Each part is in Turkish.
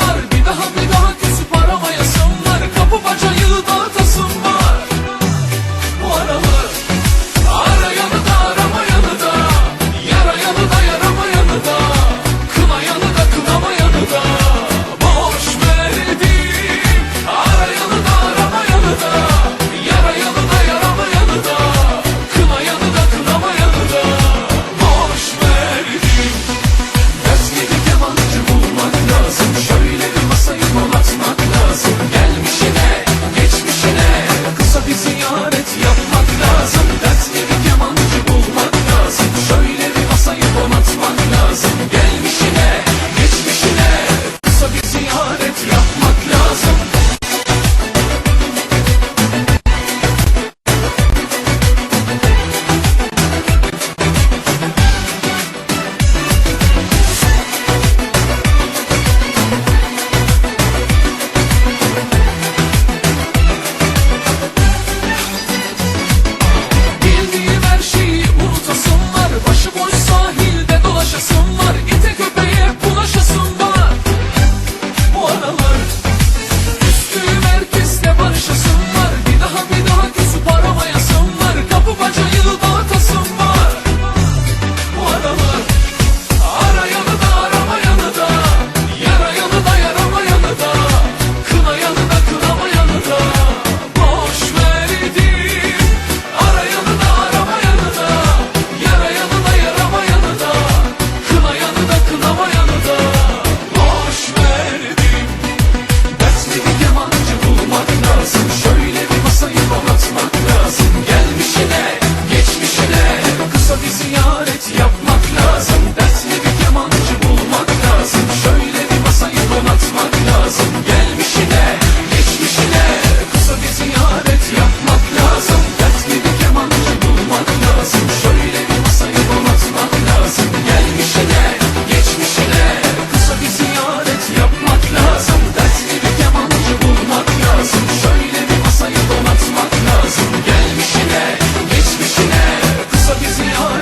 atasım Bir daha bir daha kesip aramayasım Kapı bacayı dağıtasım var.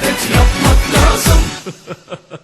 ziyaret yapmak lazım.